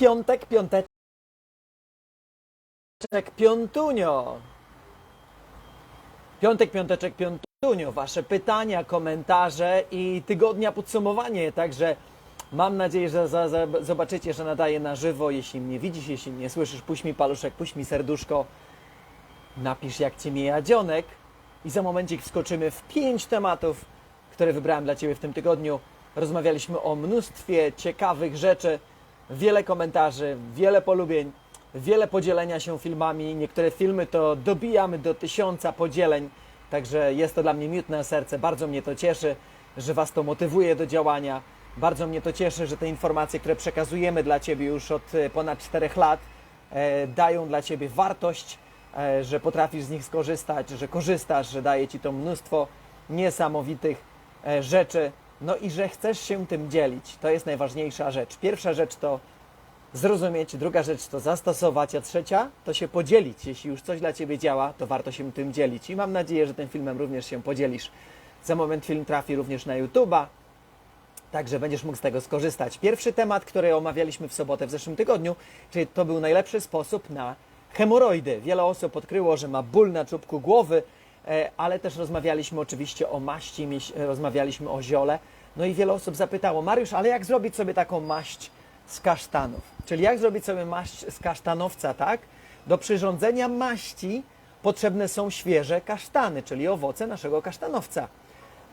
Piątek, piąteczek, piątunio. Piątek, piąteczek, piątunio. Wasze pytania, komentarze i tygodnia podsumowanie. Także mam nadzieję, że za, za, zobaczycie, że nadaję na żywo. Jeśli mnie widzisz, jeśli mnie słyszysz, puść mi paluszek, puść mi serduszko. Napisz, jak Cię mija dzionek. I za momencik wskoczymy w pięć tematów, które wybrałem dla Ciebie w tym tygodniu. Rozmawialiśmy o mnóstwie ciekawych rzeczy, wiele komentarzy, wiele polubień, wiele podzielenia się filmami. Niektóre filmy to dobijamy do tysiąca podzieleń, także jest to dla mnie miód na serce. Bardzo mnie to cieszy, że Was to motywuje do działania. Bardzo mnie to cieszy, że te informacje, które przekazujemy dla Ciebie już od e, ponad 4 lat, e, dają dla Ciebie wartość, e, że potrafisz z nich skorzystać, że korzystasz, że daje Ci to mnóstwo niesamowitych rzeczy, no i że chcesz się tym dzielić. To jest najważniejsza rzecz. Pierwsza rzecz to zrozumieć, druga rzecz to zastosować, a trzecia to się podzielić. Jeśli już coś dla Ciebie działa, to warto się tym dzielić. I mam nadzieję, że tym filmem również się podzielisz. Za moment film trafi również na YouTube'a, Także będziesz mógł z tego skorzystać. Pierwszy temat, który omawialiśmy w sobotę w zeszłym tygodniu, czyli to był najlepszy sposób na hemoroidy. Wiele osób odkryło, że ma ból na czubku głowy, ale też rozmawialiśmy oczywiście o maści, e, rozmawialiśmy o ziole. No i wiele osób zapytało, Mariusz, ale jak zrobić sobie taką maść z kasztanów? Czyli jak zrobić sobie maść z kasztanowca, tak? Do przyrządzenia maści potrzebne są świeże kasztany, czyli owoce naszego kasztanowca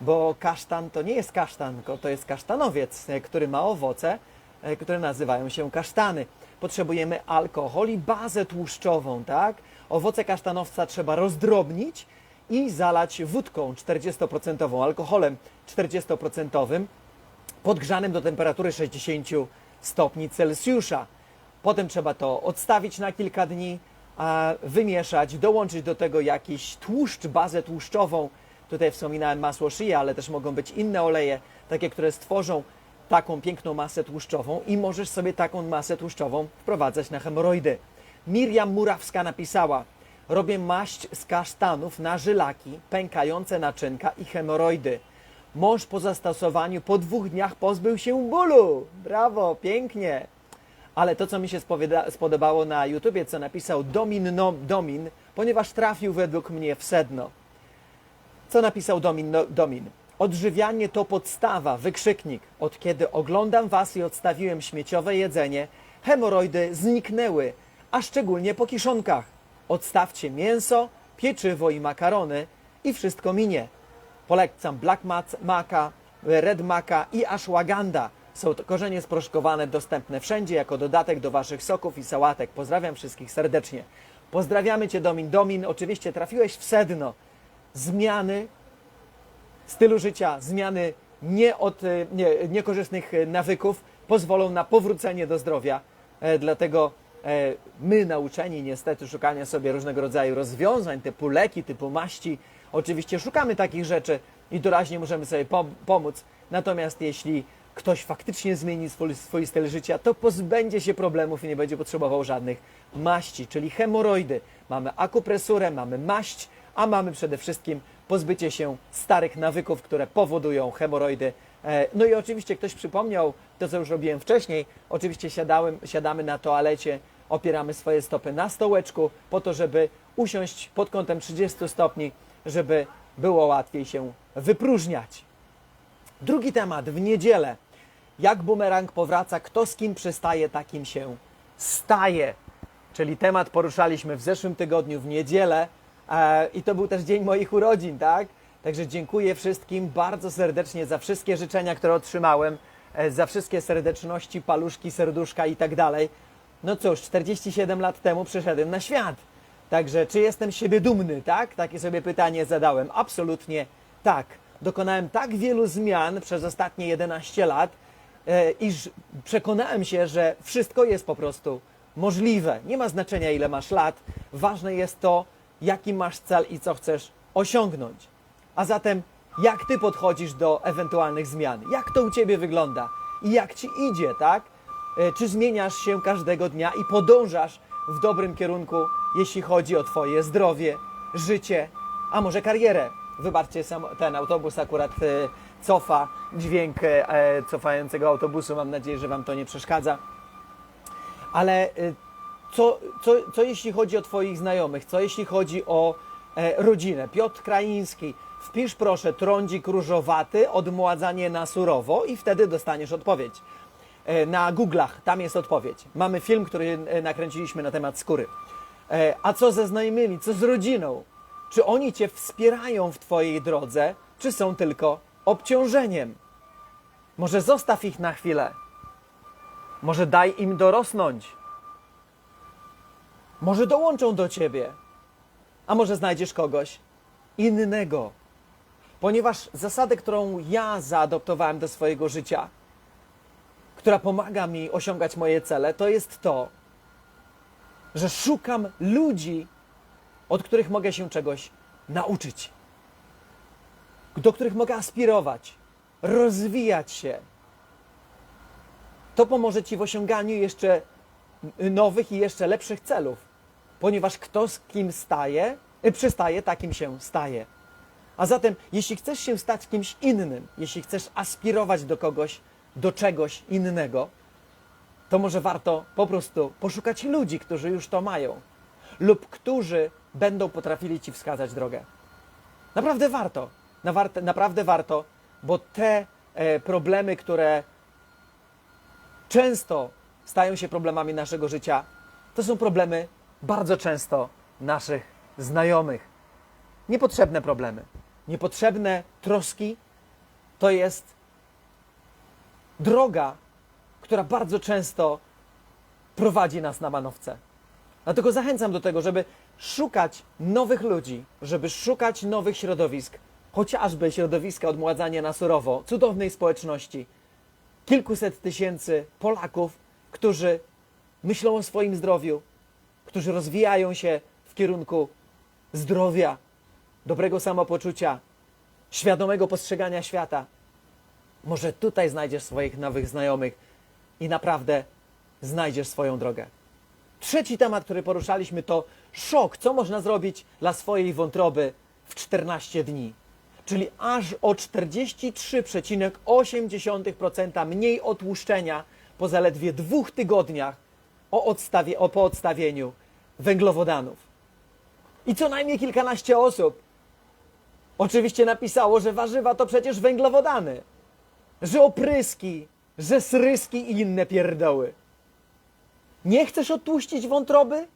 bo kasztan to nie jest kasztan, to jest kasztanowiec, e, który ma owoce, e, które nazywają się kasztany. Potrzebujemy alkohol i bazę tłuszczową, tak? Owoce kasztanowca trzeba rozdrobnić i zalać wódką 40%, alkoholem 40%, podgrzanym do temperatury 60 stopni Celsjusza. Potem trzeba to odstawić na kilka dni, wymieszać, dołączyć do tego jakiś tłuszcz, bazę tłuszczową. Tutaj wspominałem masło shea, ale też mogą być inne oleje, takie, które stworzą taką piękną masę tłuszczową i możesz sobie taką masę tłuszczową wprowadzać na hemoroidy. Miriam Murawska napisała: Robię maść z kasztanów na żylaki, pękające naczynka i hemoroidy. Mąż po zastosowaniu po dwóch dniach pozbył się bólu. Brawo, pięknie. Ale to, co mi się spodobało na YouTubie, co napisał Domin no, Domin, ponieważ trafił według mnie w sedno. Co napisał Domin, no, Domin? Odżywianie to podstawa, wykrzyknik. Od kiedy oglądam Was i odstawiłem śmieciowe jedzenie, hemoroidy zniknęły, a szczególnie po kiszonkach. Odstawcie mięso, pieczywo i makarony i wszystko minie. Polecam Black Mac- Maca, Red Maca i Ashwagandha. Są to korzenie sproszkowane, dostępne wszędzie jako dodatek do Waszych soków i sałatek. Pozdrawiam wszystkich serdecznie. Pozdrawiamy Cię Domin. Domin, oczywiście trafiłeś w sedno. Zmiany stylu życia, zmiany nie od, e, nie, niekorzystnych e, nawyków pozwolą na powrócenie do zdrowia. E, dlatego my, nauczeni niestety szukania sobie różnego rodzaju rozwiązań, typu leki, typu maści, oczywiście szukamy takich rzeczy i doraźnie możemy sobie pom- pomóc. Natomiast jeśli ktoś faktycznie zmieni swój, swój styl życia, to pozbędzie się problemów i nie będzie potrzebował żadnych maści, czyli hemoroidy. Mamy akupresurę, mamy maść, a mamy przede wszystkim pozbycie się starych nawyków, które powodują hemoroidy. E, No i oczywiście ktoś przypomniał to, co już robiłem wcześniej. Oczywiście siadałem, siadamy na toalecie, opieramy swoje stopy na stołeczku po to, żeby usiąść pod kątem 30 stopni, żeby było łatwiej się wypróżniać. Drugi temat w niedzielę. Jak bumerang powraca, kto z kim przystaje, takim się staje. Czyli temat poruszaliśmy w zeszłym tygodniu w niedzielę e, i to był też dzień moich urodzin, tak? Także dziękuję wszystkim bardzo serdecznie za wszystkie życzenia, które otrzymałem, e, za wszystkie serdeczności, paluszki, serduszka i tak dalej. No cóż, 47 lat temu przyszedłem na świat. Także czy jestem siebie dumny, tak? Takie sobie pytanie zadałem. Absolutnie tak. Dokonałem tak wielu zmian przez ostatnie 11 lat, e, iż przekonałem się, że wszystko jest po prostu możliwe. Nie ma znaczenia, ile masz lat. Ważne jest to, jaki masz cel i co chcesz osiągnąć. A zatem, jak ty podchodzisz do ewentualnych zmian? Jak to u ciebie wygląda? I jak ci idzie, tak? E, Czy zmieniasz się każdego dnia i podążasz w dobrym kierunku, jeśli chodzi o Twoje zdrowie, życie, a może karierę? Wybaczcie, ten autobus akurat e, cofa dźwięk e, cofającego autobusu. Mam nadzieję, że Wam to nie przeszkadza. Ale co, co, co jeśli chodzi o Twoich znajomych? Co jeśli chodzi o rodzinę? Piotr Kraiński, wpisz proszę trądzik różowaty, odmładzanie na surowo i wtedy dostaniesz odpowiedź. E, na Google'ach, tam jest odpowiedź. Mamy film, który e, nakręciliśmy na temat skóry. E, a co ze znajomymi, co z rodziną? Czy oni Cię wspierają w Twojej drodze, czy są tylko obciążeniem? Może zostaw ich na chwilę. Może daj im dorosnąć. Może dołączą do ciebie. A może znajdziesz kogoś innego. Ponieważ zasadę, którą ja zaadoptowałem do swojego życia, która pomaga mi osiągać moje cele, to jest to, że szukam ludzi, od których mogę się czegoś nauczyć, do których mogę aspirować, rozwijać się. To pomoże Ci w osiąganiu jeszcze nowych i jeszcze lepszych celów, ponieważ kto z kim staje, y, przystaje, takim się staje. A zatem, jeśli chcesz się stać kimś innym, jeśli chcesz aspirować do kogoś, do czegoś innego, to może warto po prostu poszukać ludzi, którzy już to mają, lub którzy będą potrafili Ci wskazać drogę. Naprawdę warto, naprawdę warto, bo te e, problemy, które często stają się problemami naszego życia, to są problemy bardzo często naszych znajomych. Niepotrzebne problemy, niepotrzebne troski to jest droga, która bardzo często prowadzi nas na manowce. Dlatego zachęcam do tego, żeby szukać nowych ludzi, żeby szukać nowych środowisk, chociażby środowiska odmładzania na surowo, cudownej społeczności, kilkuset tysięcy Polaków, którzy myślą o swoim zdrowiu, którzy rozwijają się w kierunku zdrowia, dobrego samopoczucia, świadomego postrzegania świata. Może tutaj znajdziesz swoich nowych znajomych i naprawdę znajdziesz swoją drogę. Trzeci temat, który poruszaliśmy, to szok. Co można zrobić dla swojej wątroby w 14 dni? Czyli aż o 43,8% mniej otłuszczenia po zaledwie dwóch tygodniach o odstawie, o, po odstawieniu węglowodanów. I co najmniej kilkanaście osób oczywiście napisało, że warzywa to przecież węglowodany, że opryski, że sryski i inne pierdoły. Nie chcesz odtłuścić wątroby?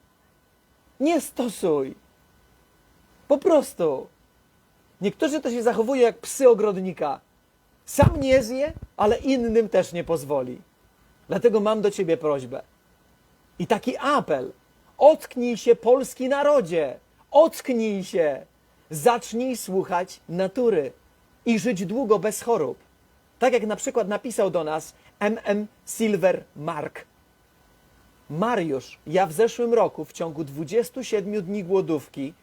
Nie stosuj. Po prostu. Niektórzy to się zachowują jak psy ogrodnika. Sam nie zje, ale innym też nie pozwoli. Dlatego mam do ciebie prośbę. I taki apel. Ocknij się, polski narodzie. Ocknij się. Zacznij słuchać natury i żyć długo bez chorób. Tak jak na przykład napisał do nas MM Silver Mark. Mariusz, ja w zeszłym roku w ciągu 27 dni głodówki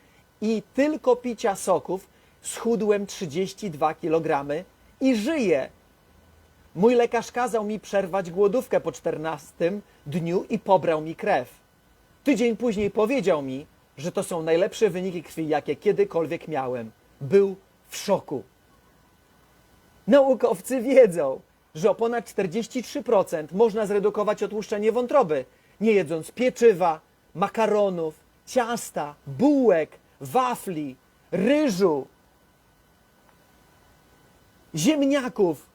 i tylko picia soków schudłem 32 kg i żyję. Mój lekarz kazał mi przerwać głodówkę po 14 dniu i pobrał mi krew. Tydzień później powiedział mi, że to są najlepsze wyniki krwi, jakie kiedykolwiek miałem. Był w szoku. Naukowcy wiedzą, że o ponad 43% można zredukować otłuszczenie wątroby, nie jedząc pieczywa, makaronów, ciasta, bułek, wafli, ryżu, ziemniaków,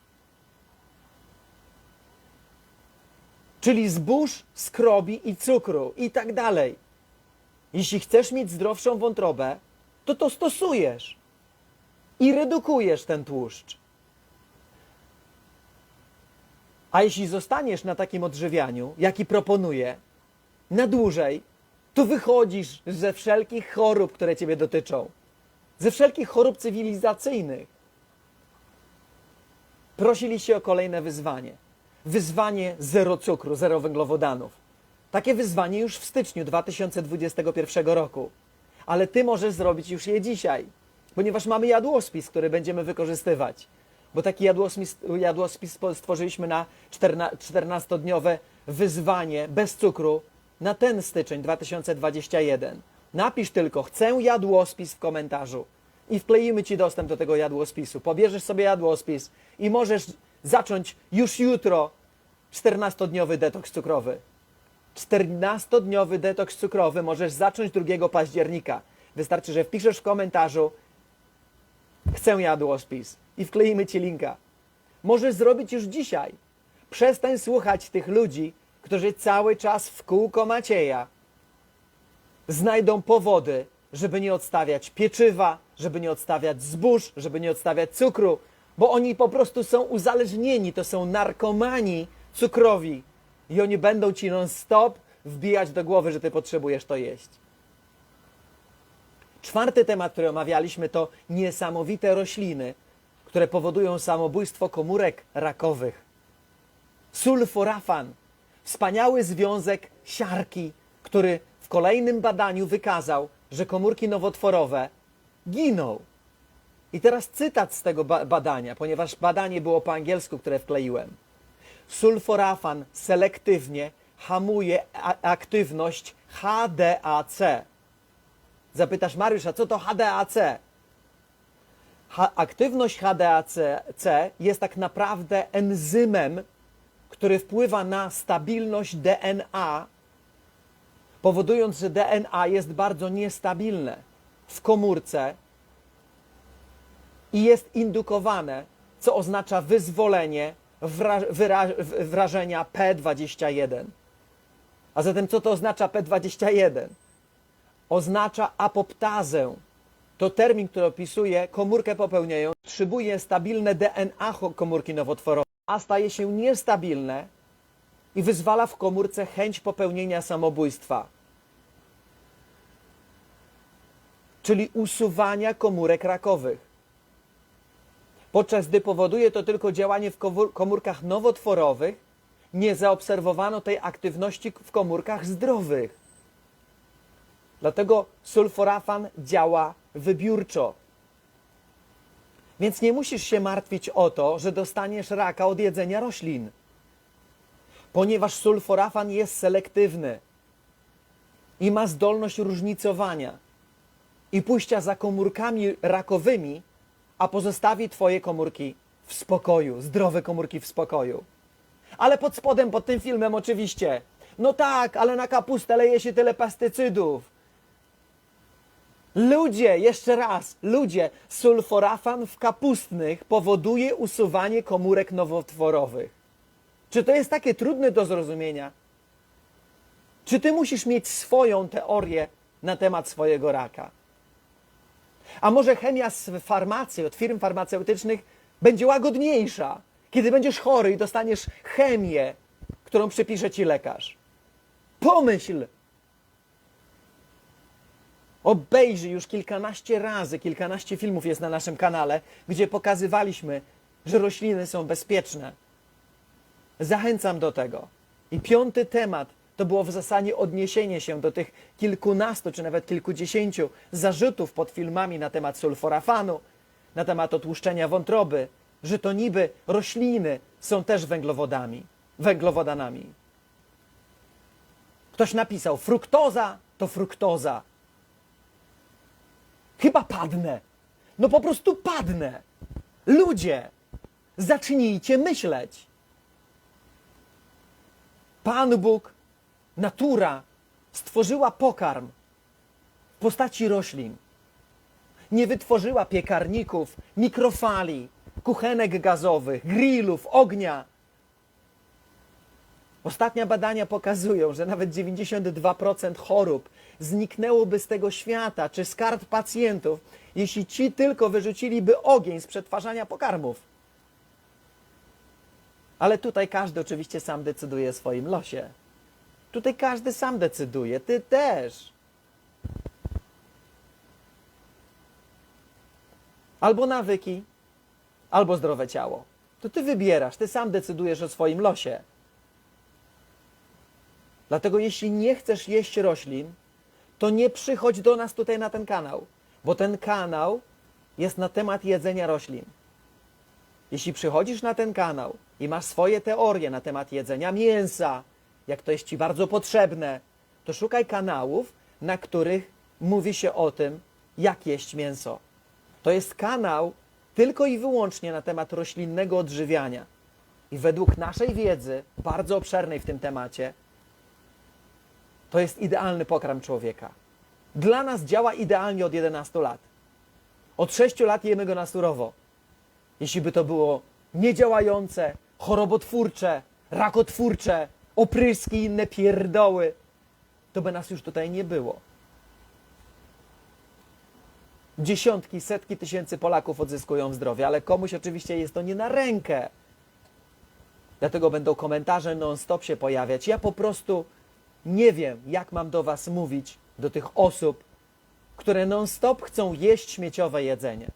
czyli zbóż, skrobi i cukru i tak dalej. Jeśli chcesz mieć zdrowszą wątrobę, to to stosujesz i redukujesz ten tłuszcz. A jeśli zostaniesz na takim odżywianiu, jaki proponuję, na dłużej, to wychodzisz ze wszelkich chorób, które ciebie dotyczą, ze wszelkich chorób cywilizacyjnych. Prosiliście o kolejne wyzwanie. Wyzwanie zero cukru, zero węglowodanów. Takie wyzwanie już w styczniu 2021 roku. Ale ty możesz zrobić już je dzisiaj, ponieważ mamy jadłospis, który będziemy wykorzystywać. Bo taki jadłospis, jadłospis stworzyliśmy na 14-dniowe wyzwanie bez cukru na ten styczeń 2021. Napisz tylko, chcę jadłospis w komentarzu i wkleimy Ci dostęp do tego jadłospisu. Pobierzesz sobie jadłospis i możesz zacząć już jutro 14-dniowy detoks cukrowy. 14-dniowy detoks cukrowy możesz zacząć 2 października. Wystarczy, że wpiszesz w komentarzu chcę jadłospis i wkleimy ci linka. Możesz zrobić już dzisiaj. Przestań słuchać tych ludzi, którzy cały czas w kółko Macieja znajdą powody, żeby nie odstawiać pieczywa, żeby nie odstawiać zbóż, żeby nie odstawiać cukru, bo oni po prostu są uzależnieni, to są narkomani cukrowi i oni będą ci non-stop wbijać do głowy, że ty potrzebujesz to jeść. Czwarty temat, który omawialiśmy, to niesamowite rośliny, które powodują samobójstwo komórek rakowych. Sulforafan, wspaniały związek siarki, który w kolejnym badaniu wykazał, że komórki nowotworowe giną. I teraz cytat z tego ba- badania, ponieważ badanie było po angielsku, które wkleiłem. Sulforafan selektywnie hamuje aktywność HDAC. Zapytasz, Mariusz, a co to HDAC? Ha- aktywność HDAC jest tak naprawdę enzymem, który wpływa na stabilność DNA, powodując, że DNA jest bardzo niestabilne w komórce i jest indukowane, co oznacza wyzwolenie wra- wyra- wrażenia P21. A zatem co to oznacza P21? Oznacza apoptazę. To termin, który opisuje komórkę popełniającą, potrzebuje stabilne DNA komórki nowotworowej, a staje się niestabilne i wyzwala w komórce chęć popełnienia samobójstwa. Czyli usuwania komórek rakowych. Podczas gdy powoduje to tylko działanie w komórkach nowotworowych, nie zaobserwowano tej aktywności w komórkach zdrowych. Dlatego sulforafan działa wybiórczo. Więc nie musisz się martwić o to, że dostaniesz raka od jedzenia roślin, ponieważ sulforafan jest selektywny i ma zdolność różnicowania i pójścia za komórkami rakowymi, a pozostawi Twoje komórki w spokoju, zdrowe komórki w spokoju. Ale pod spodem, pod tym filmem oczywiście. No tak, ale na kapustę leje się tyle pestycydów. Ludzie, jeszcze raz, ludzie, sulforafan w kapustnych powoduje usuwanie komórek nowotworowych. Czy to jest takie trudne do zrozumienia? Czy ty musisz mieć swoją teorię na temat swojego raka? A może chemia z farmacji, od firm farmaceutycznych będzie łagodniejsza, kiedy będziesz chory i dostaniesz chemię, którą przypisze ci lekarz? Pomyśl! Obejrzyj już kilkanaście razy, kilkanaście filmów jest na naszym kanale, gdzie pokazywaliśmy, że rośliny są bezpieczne. Zachęcam do tego. I piąty temat to było w zasadzie odniesienie się do tych kilkunastu czy nawet kilkudziesięciu zarzutów pod filmami na temat sulforafanu, na temat otłuszczenia wątroby, że to niby rośliny są też węglowodami, węglowodanami. Ktoś napisał, fruktoza to fruktoza. Chyba padnę. No po prostu padnę. Ludzie, zacznijcie myśleć. Pan Bóg, natura stworzyła pokarm w postaci roślin. Nie wytworzyła piekarników, mikrofali, kuchenek gazowych, grillów, ognia. Ostatnie badania pokazują, że nawet 92% chorób zniknęłoby z tego świata czy z kart pacjentów, jeśli ci tylko wyrzuciliby ogień z przetwarzania pokarmów. Ale tutaj każdy oczywiście sam decyduje o swoim losie. Tutaj każdy sam decyduje, ty też. Albo nawyki, albo zdrowe ciało. To ty wybierasz, ty sam decydujesz o swoim losie. Dlatego jeśli nie chcesz jeść roślin, to nie przychodź do nas tutaj na ten kanał, bo ten kanał jest na temat jedzenia roślin. Jeśli przychodzisz na ten kanał i masz swoje teorie na temat jedzenia mięsa, jak to jest Ci bardzo potrzebne, to szukaj kanałów, na których mówi się o tym, jak jeść mięso. To jest kanał tylko i wyłącznie na temat roślinnego odżywiania. I według naszej wiedzy, bardzo obszernej w tym temacie, To jest idealny pokarm człowieka. Dla nas działa idealnie od 11 lat. Od 6 lat jemy go na surowo. Jeśli by to było niedziałające, chorobotwórcze, rakotwórcze, opryski i inne pierdoły, to by nas już tutaj nie było. Dziesiątki, setki tysięcy Polaków odzyskują zdrowie, ale komuś oczywiście jest to nie na rękę. Dlatego będą komentarze non-stop się pojawiać. Ja po prostu nie wiem, jak mam do Was mówić, do tych osób, które non-stop chcą jeść śmieciowe jedzenie,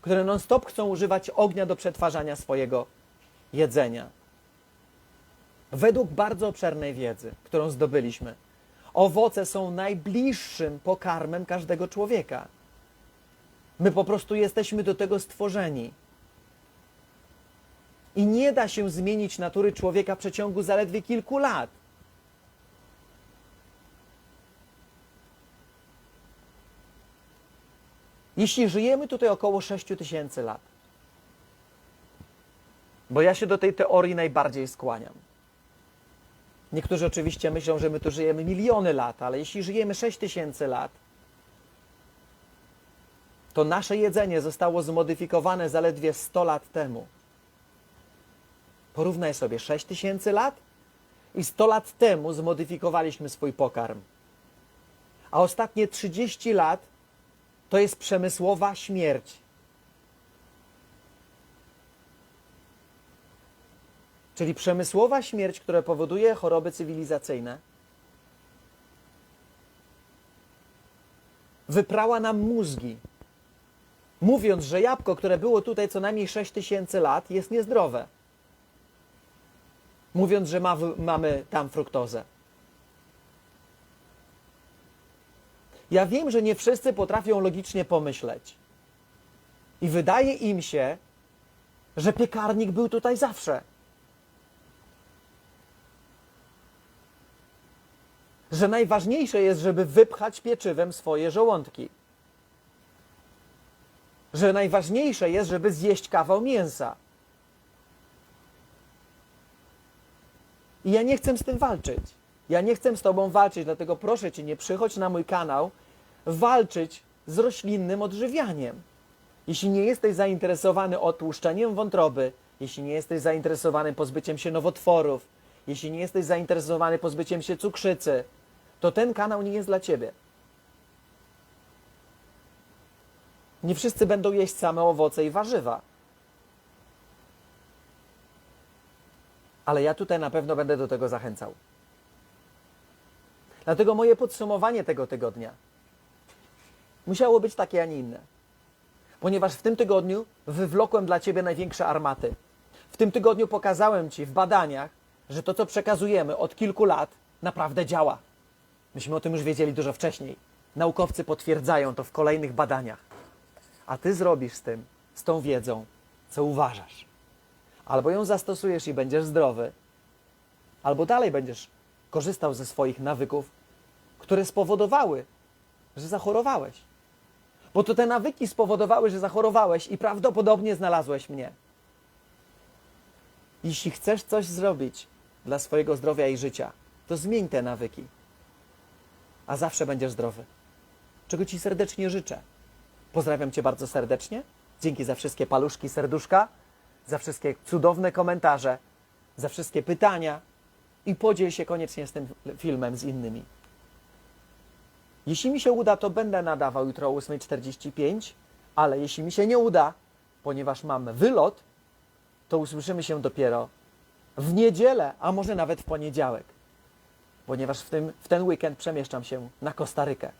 które non-stop chcą używać ognia do przetwarzania swojego jedzenia. Według bardzo obszernej wiedzy, którą zdobyliśmy, owoce są najbliższym pokarmem każdego człowieka. My po prostu jesteśmy do tego stworzeni. I nie da się zmienić natury człowieka w przeciągu zaledwie kilku lat. Jeśli żyjemy tutaj około 6 tysięcy lat, bo ja się do tej teorii najbardziej skłaniam. Niektórzy oczywiście myślą, że my tu żyjemy miliony lat, ale jeśli żyjemy 6 tysięcy lat, to nasze jedzenie zostało zmodyfikowane zaledwie 100 lat temu. Porównaj sobie 6 tysięcy lat i 100 lat temu zmodyfikowaliśmy swój pokarm. A ostatnie 30 lat to jest przemysłowa śmierć. Czyli przemysłowa śmierć, która powoduje choroby cywilizacyjne, wyprała nam mózgi, mówiąc, że jabłko, które było tutaj co najmniej 6 tysięcy lat, jest niezdrowe. Mówiąc, że ma, mamy tam fruktozę. Ja wiem, że nie wszyscy potrafią logicznie pomyśleć. I wydaje im się, że piekarnik był tutaj zawsze. Że najważniejsze jest, żeby wypchać pieczywem swoje żołądki. Że najważniejsze jest, żeby zjeść kawał mięsa. I ja nie chcę z tym walczyć. Ja nie chcę z Tobą walczyć, dlatego proszę Cię, nie przychodź na mój kanał walczyć z roślinnym odżywianiem. Jeśli nie jesteś zainteresowany otłuszczeniem wątroby, jeśli nie jesteś zainteresowany pozbyciem się nowotworów, jeśli nie jesteś zainteresowany pozbyciem się cukrzycy, to ten kanał nie jest dla Ciebie. Nie wszyscy będą jeść same owoce i warzywa. Ale ja tutaj na pewno będę do tego zachęcał. Dlatego moje podsumowanie tego tygodnia musiało być takie, a nie inne. Ponieważ w tym tygodniu wywlokłem dla Ciebie największe armaty. W tym tygodniu pokazałem Ci w badaniach, że to, co przekazujemy od kilku lat, naprawdę działa. Myśmy o tym już wiedzieli dużo wcześniej. Naukowcy potwierdzają to w kolejnych badaniach. A Ty zrobisz z tym, z tą wiedzą, co uważasz. Albo ją zastosujesz i będziesz zdrowy, albo dalej będziesz korzystał ze swoich nawyków, które spowodowały, że zachorowałeś. Bo to te nawyki spowodowały, że zachorowałeś i prawdopodobnie znalazłeś mnie. Jeśli chcesz coś zrobić dla swojego zdrowia i życia, to zmień te nawyki, a zawsze będziesz zdrowy. Czego Ci serdecznie życzę. Pozdrawiam Cię bardzo serdecznie. Dzięki za wszystkie paluszki, serduszka, za wszystkie cudowne komentarze, za wszystkie pytania i podziel się koniecznie z tym filmem z innymi. Jeśli mi się uda, to będę nadawał jutro o 8.45, ale jeśli mi się nie uda, ponieważ mam wylot, to usłyszymy się dopiero w niedzielę, a może nawet w poniedziałek, ponieważ w, tym, w ten weekend przemieszczam się na Kostarykę.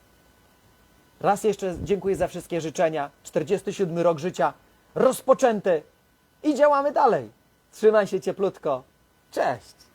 Raz jeszcze dziękuję za wszystkie życzenia. 47 rok życia rozpoczęty i działamy dalej. Trzymaj się cieplutko. Cześć!